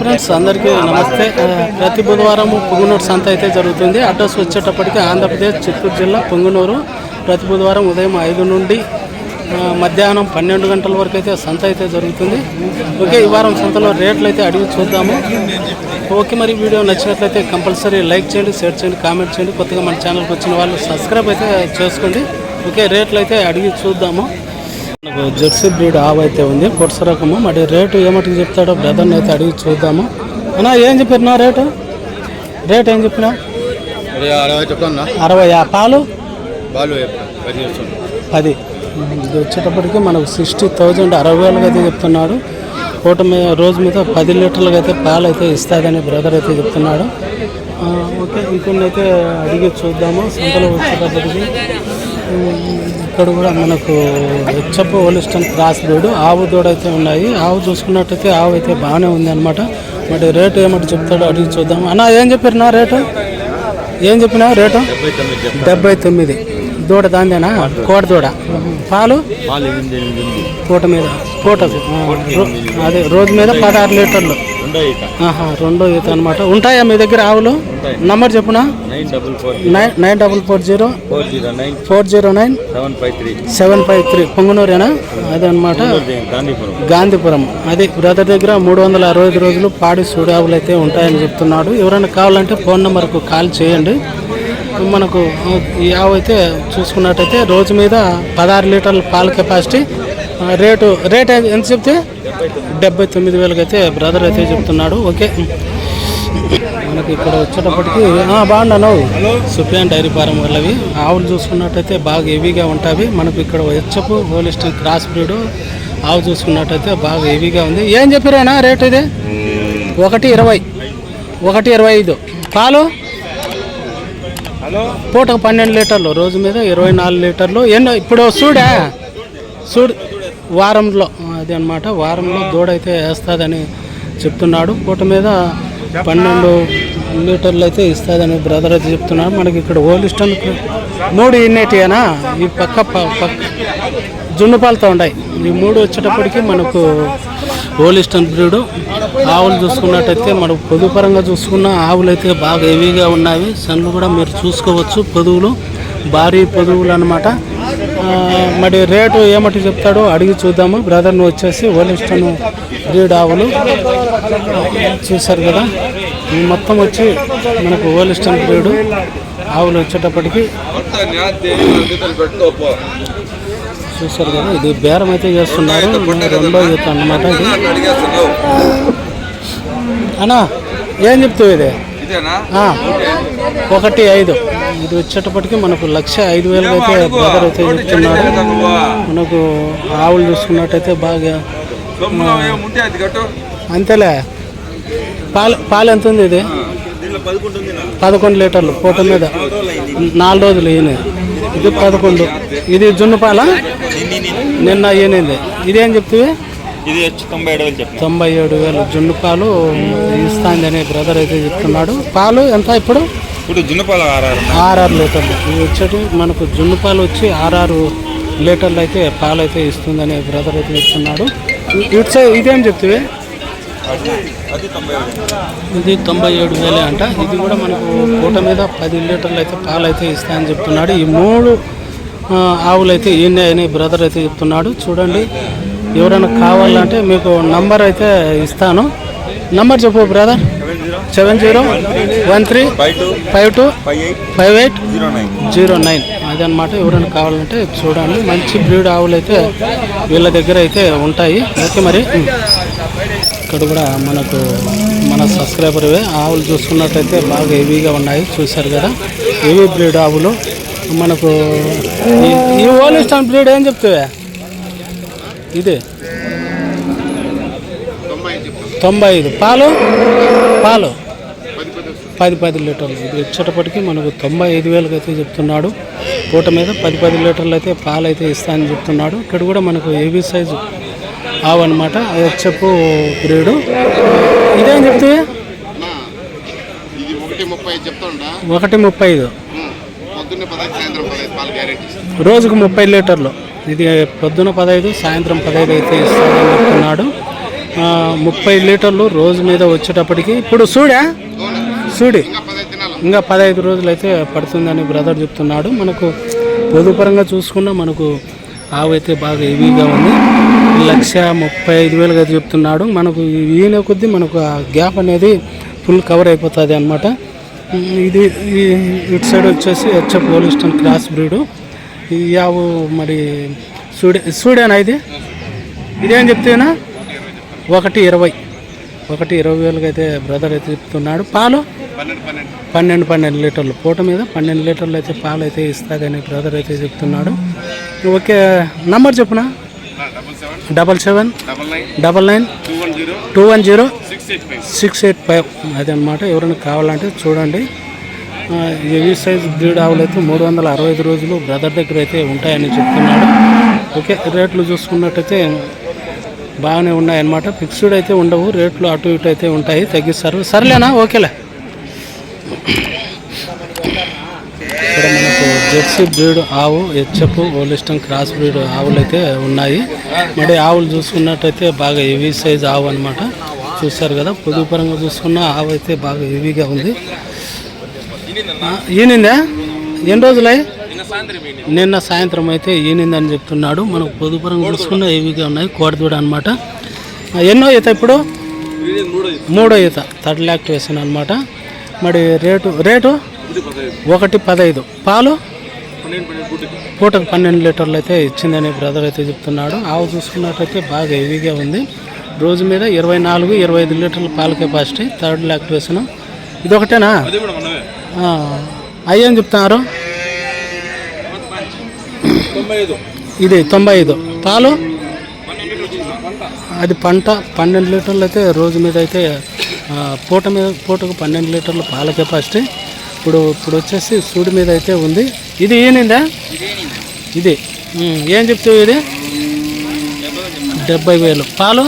Friends అందరికీ నమస్తే. ప్రతి బుధవారం పొంగునూరు సంత అయితే జరుగుతుంది. అడ్రస్ వచ్చేటప్పటికి ఆంధ్రప్రదేశ్ చిత్తూరు జిల్లా పొంగునూరు. ప్రతి బుధవారం ఉదయం ఐదు నుండి మధ్యాహ్నం పన్నెండు గంటల వరకు అయితే సంత అయితే జరుగుతుంది. ఓకే ఈ వారం సంతలో రేట్లు అయితే అడిగి చూద్దాము. ఓకే మరి వీడియో నచ్చినట్లయితే కంపల్సరీ లైక్ చేయండి షేర్ చేయండి కామెంట్ చేయండి. కొత్తగా మన ఛానల్కి వచ్చిన వాళ్ళు సబ్స్క్రైబ్ అయితే చేసుకోండి. ఓకే రేట్లు అయితే అడిగి చూద్దాము. మనకు జెర్సీ బ్రీడ్ ఆవు అయితే ఉంది. పొట్స రకము. మరి రేటు ఏమటికి చెప్తాడో బ్రదర్ని అయితే అడిగి చూద్దాము. అన్నా ఏం చెప్పినా రేటు? రేట్ ఏం చెప్పినా? అరవై పాలు? పది ఇది వచ్చేటప్పటికి మనకు సిక్స్టీ థౌజండ్ అరవై వేలుగా అయితే చెప్తున్నాడు. పూట మీద రోజు మీద పది లీటర్లుగా అయితే పాలు అయితే ఇస్తుందని బ్రదర్ అయితే చెప్తున్నాడు. ఓకే ఇంకొన్ని అయితే అడిగి చూద్దాము. సంతలో వచ్చేటప్పటికి. ఇక్కడ కూడా మనకు హెచ్చప్ప హోలిస్టన్ క్రాస్ బ్రీడ్ ఆవు దూడ అయితే ఉన్నాయి. ఆవు చూసుకున్నట్టయితే ఆవు అయితే బాగానే ఉంది అనమాట మరి రేటు ఏమంటే చెప్తాడో అడిగి చూద్దాం. అన్న ఏం చెప్పారు నా రేటు? ఏం చెప్పినా రేటు? డెబ్బై తొమ్మిది. దూడ దాందేనా? కోట దూడ. పాలు? పూట మీద. పూటకు అదే రోజు మీద పదహారు లీటర్లు. రెండో ఈత. అనమాట ఉంటాయా మీ దగ్గర ఆవులు. Number చెప్పునా? Nine double four zero. Four zero. Nine. Seven five three. Seven five three. పొంగునూరేనా? అదే అనమాట గాంధీపురం. అది బ్రదర్ దగ్గర మూడు వందల అరవై ఐదు రోజులు పాడి సూడావులు అయితే ఉంటాయని చెప్తున్నాడు. ఎవరైనా కావాలంటే ఫోన్ నెంబర్కు కాల్ చేయండి. మనకు ఈ ఆవు అయితే చూసుకున్నట్టయితే రోజు మీద పదహారు లీటర్ల పాల కెపాసిటీ రేటు రేట్ ఎంత చెప్తే డెబ్బై తొమ్మిది వేలకి అయితే బ్రదర్ అయితే చెప్తున్నాడు. ఓకే. మనకి ఇక్కడ వచ్చేటప్పటికి బాగున్నాను సుప్రియాన్ డైరీ ఫారం వాళ్ళవి. ఆవులు చూసుకున్నట్టయితే బాగా హెవీగా ఉంటాయి మనకు ఇక్కడ హెచ్చపు హోలిస్టన్ క్రాస్ బ్రీడ్ ఆవు చూసుకున్నట్టయితే బాగా హెవీగా ఉంది. ఏం చెప్పారేనా రేట్ ఇది? ఒకటి ఇరవై. ఒకటి ఇరవై ఐదు. పాలు? పూటకు పన్నెండు లీటర్లు. రోజు మీద ఇరవై నాలుగు లీటర్లు. ఎన్నో ఇప్పుడు చూడా? చూడు. వారంలో. అది అన్నమాట. వారంలో దూడ అయితే వేస్తుందని చెప్తున్నాడు. పూట మీద పన్నెండు లీటర్లు అయితే ఇస్తుందని బ్రదర్ అయితే చెప్తున్నాడు మనకి ఇక్కడ ఓలిస్టన్ మూడు ఇన్నేటియేనా? ఈ పక్క ప- పక్క జున్ను పాలతో ఉన్నాయి. ఈ మూడు వచ్చేటప్పటికి మనకు ఓలిస్టన్ బ్రీడు. ఆవులు చూసుకున్నట్టయితే మనకు పొదుపరంగా చూసుకున్న ఆవులు అయితే బాగా హెవీగా ఉన్నాయి. సన్లు కూడా మీరు చూసుకోవచ్చు. పొదువులు భారీ పొదువులు అనమాట మరి రేటు ఏమటి చెప్తాడో అడిగి చూద్దాము. బ్రదర్ను వచ్చేసి ఓలిస్టను బ్రీడ్ ఆవులు చూశారు కదా. ఈ మొత్తం వచ్చి మనకు ఓలిస్టన్ బ్రీడ్ ఆవులు వచ్చేటప్పటికి చూశారు కదా. ఇది బేరం అయితే చేస్తున్నారు. రెండో ఈత అన్నమాట ఇది. అన్నా ఏం చెప్తావు ఇది? ఒకటి ఐదు. ఇది వచ్చేటప్పటికి మనకు లక్ష ఐదు వేలకు అయితే బ్రదర్ అయితే చెప్తున్నాడు మనకు ఆవులు చూసుకున్నట్టయితే బాగా అంతేలే. పాలు పాలు ఎంత ఉంది ఇది? పదకొండు లీటర్లు పూట మీద. నాలుగు రోజులు ఈయన. ఇది పదకొండు. ఇది జున్ను పాల? నిన్న ఈయనది. ఇదేం చెప్తివి ఇది వచ్చి తొంభై ఏడు వేలు చెప్పిన తొంభై ఏడు వేలు జున్ను పాలు ఇస్తాంది అనే బ్రదర్ అయితే చెప్తున్నాడు. పాలు ఎంత ఇప్పుడు? ఇప్పుడు జున్నపాల ఆర్ఆర్ ఆర్ఆరు లీటర్లు. ఇవి వచ్చేటి మనకు జున్ను పాలు వచ్చి ఆర్ఆరు లీటర్లు అయితే పాలు అయితే ఇస్తుందని బ్రదర్ అయితే చెప్తున్నాడు. ఇటు సైడ్ ఇదేం ఏడు ఇది తొంభై ఏడు వేలే అంట. ఇది కూడా మనకు పూట మీద పది లీటర్లు అయితే పాలు అయితే ఇస్తాయని చెప్తున్నాడు. ఈ మూడు ఆవులు అయితే ఈయనే అని బ్రదర్ అయితే చెప్తున్నాడు. చూడండి. ఎవరైనా కావాలంటే మీకు నంబర్ అయితే ఇస్తాను. నంబర్ చెప్పు brother. Seven zero one three five two five eight zero nine. అదనమాట ఎవరైనా కావాలంటే చూడండి. మంచి బ్రీడ్ ఆవులు అయితే వీళ్ళ దగ్గర అయితే ఉంటాయి. ఓకే మరి? ఇక్కడ కూడా మనకు మన సబ్స్క్రైబర్వే ఆవులు చూసుకున్నట్టయితే బాగా హెవీగా ఉన్నాయి. చూశారు కదా? హెవీ బ్రీడ్ ఆవులు. మనకు ఈ- ఈ ఓలిస్టాన్ బ్రీడ్ ఏం చెప్తావే? ఇది తొంభై ఐదు. పాలు? పాలు. పది పది లీటర్లు. ఇది వచ్చేటప్పటికి మనకు తొంభై ఐదు వేలకు అయితే చెప్తున్నాడు. పూట మీద పది పది లీటర్లు అయితే పాలు అయితే ఇస్తానని చెప్తున్నాడు. ఇక్కడ కూడా మనకు ఏబీ సైజు ఆవు అనమాట చెప్పు బ్రీడు ఇదేం చెప్తే ఒకటి ముప్పై ఐదు. రోజుకు ముప్పై లీటర్లు. ఇది పొద్దున పదహైదు సాయంత్రం పదహైదు అయితే ఇస్తాడని చెప్తున్నాడు. ముప్పై లీటర్లు రోజు మీద వచ్చేటప్పటికి ఇప్పుడు చూడా చూడి ఇంకా పదహైదు రోజులు అయితే పడుతుందని బ్రదర్ చెప్తున్నాడు. మనకు పొదుపరంగా చూసుకున్నా మనకు ఆవు అయితే బాగా హెవీగా ఉంది. లక్ష ముప్పై ఐదు వేలుగా అయితే చెప్తున్నాడు. మనకు ఈయన కొద్దీ మనకు ఆ గ్యాప్ అనేది ఫుల్ కవర్ అయిపోతుంది అనమాట ఇది ఇటు సైడ్ వచ్చేసి హెచ్ఎఫ్ పోలిస్టన్ క్రాస్ బ్రీడు. ఈ ఆవు మరి సూడే సూడేనా ఇది? ఇదేం చెప్తేనా? ఒకటి ఇరవై. ఒకటి ఇరవై వేలుగా అయితే బ్రదర్ అయితే చెప్తున్నాడు. పాలు? పన్నెండు పన్నెండు లీటర్లు. పూట మీద పన్నెండు లీటర్లు అయితే పాలు అయితే ఇస్తుందని బ్రదర్ అయితే చెప్తున్నాడు. Okay number చెప్పునా? Double seven. Double nine. Two one zero. Six eight five. అదనమాట ఎవరైనా కావాలంటే చూడండి. హెవీ సైజ్ బ్రీడ్ ఆవులు అయితే మూడు వందల అరవై ఐదు రోజులు బ్రదర్ దగ్గర అయితే ఉంటాయని చెప్తున్నాడు. ఓకే రేట్లు చూసుకున్నట్టయితే బాగానే ఉన్నాయన్నమాట. ఫిక్స్డ్ అయితే ఉండవు రేట్లు అటు ఇటు అయితే ఉంటాయి తగ్గిస్తారు. సర్లేనా ఓకేలే. ఇక్కడ మనకు జెర్సీ బ్రీడ్ ఆవు హెచ్ఎఫ్ ఓలిస్టన్ క్రాస్ బ్రీడ్ ఆవులు అయితే ఉన్నాయి. మరి ఆవులు చూసుకున్నట్టయితే బాగా హెవీ సైజ్ ఆవు అనమాట చూస్తారు కదా పొదుగు పరంగా చూసుకున్న ఆవు అయితే బాగా హెవీగా ఉంది. ఈనిందా ఎన్ని రోజులై? నిన్న సాయంత్రం అయితే ఈనిందని చెప్తున్నాడు. మనకు పొదుగు పరంగా చూసుకున్న హెవీగా ఉన్నాయి. కోడదూడ అనమాట ఎన్నో ఈత ఇప్పుడు? మూడో ఈత. థర్డ్ లాక్టివేషన్ అనమాట మరి రేటు రేటు? ఒకటి పదహైదు. పాలు? పూటకు పన్నెండు లీటర్లు అయితే ఇచ్చిందని బ్రదర్ అయితే చెప్తున్నాడు. ఆవు చూసుకున్నట్టయితే బాగా హెవీగా ఉంది. రోజు మీద ఇరవై నాలుగు ఇరవై ఐదు లీటర్ల పాల కెపాసిటీ. థర్డ్ లాక్టివేషన్ ఇది ఒకటేనా ఆ, అయ్యేం చెప్తున్నారు? ఇది తొంభై ఐదు పాలు అది పంట పన్నెండు లీటర్లు అయితే రోజు మీద అయితే పూట మీద పూటకు పన్నెండు లీటర్ల పాల కెపాసిటీ. ఇప్పుడు ఇప్పుడు వచ్చేసి సూడి మీద అయితే ఉంది. ఇది ఈనిందా ఇది ఏం చెప్తావు ఇది? డెబ్బై వేలు. పాలు?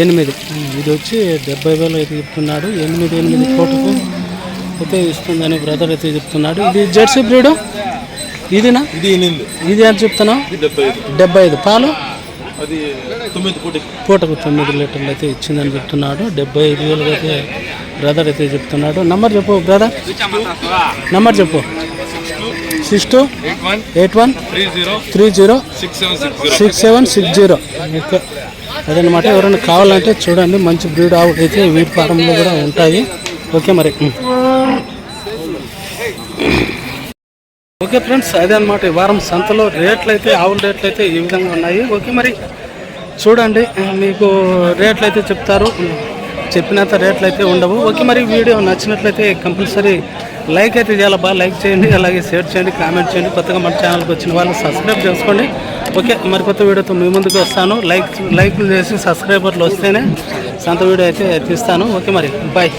ఎనిమిది. ఇది వచ్చి డెబ్బై వేలు అయితే చెప్తున్నాడు ఎనిమిది ఎనిమిది పూటకు అయితే ఇస్తుందని బ్రదర్ అయితే చెప్తున్నాడు. ఇది జెర్సీ బ్రీడు ఇదినా? ఇది ఇది ఎంత చెప్తున్నావు? డెబ్బై ఐదు. పాలు? పూటకు. తొమ్మిది లీటర్లు అయితే ఇచ్చిందని చెప్తున్నాడు. డెబ్బై ఐదు వేలు అయితే బ్రదర్ అయితే చెప్తున్నాడు. నంబర్ చెప్పు బ్రదర్ నంబర్ చెప్పు. Six two eight one three zero three zero six seven six six seven six zero okay అదనమాట. ఎవరైనా కావాలంటే చూడండి మంచి బ్రీడ్ ఆవు అయితే వీటి ఫారంలో కూడా ఉంటాయి. ఓకే మరి. ఓకే ఫ్రెండ్స్ అదే అనమాట ఈ వారం సంతలో రేట్లు అయితే ఆవుల రేట్లు అయితే ఈ విధంగా ఉన్నాయి. ఓకే మరి. చూడండి మీకు రేట్లు అయితే చెప్తారు. చెప్పినంత రేట్లు అయితే ఉండవు. ఓకే మరి వీడియో నచ్చినట్లయితే కంపల్సరీ లైక్ అయితే చాలా బాగా లైక్ చేయండి అలాగే షేర్ చేయండి కామెంట్ చేయండి. కొత్తగా మన ఛానల్కి వచ్చిన వాళ్ళు సబ్స్క్రైబ్ చేసుకోండి. ఓకే మరి కొత్త వీడియోతో మీ ముందుకు వస్తాను. లైక్ లైక్లు చేసి సబ్స్క్రైబర్లు వస్తేనే సొంత వీడియో అయితే తీస్తాను. ఓకే మరి బాయ్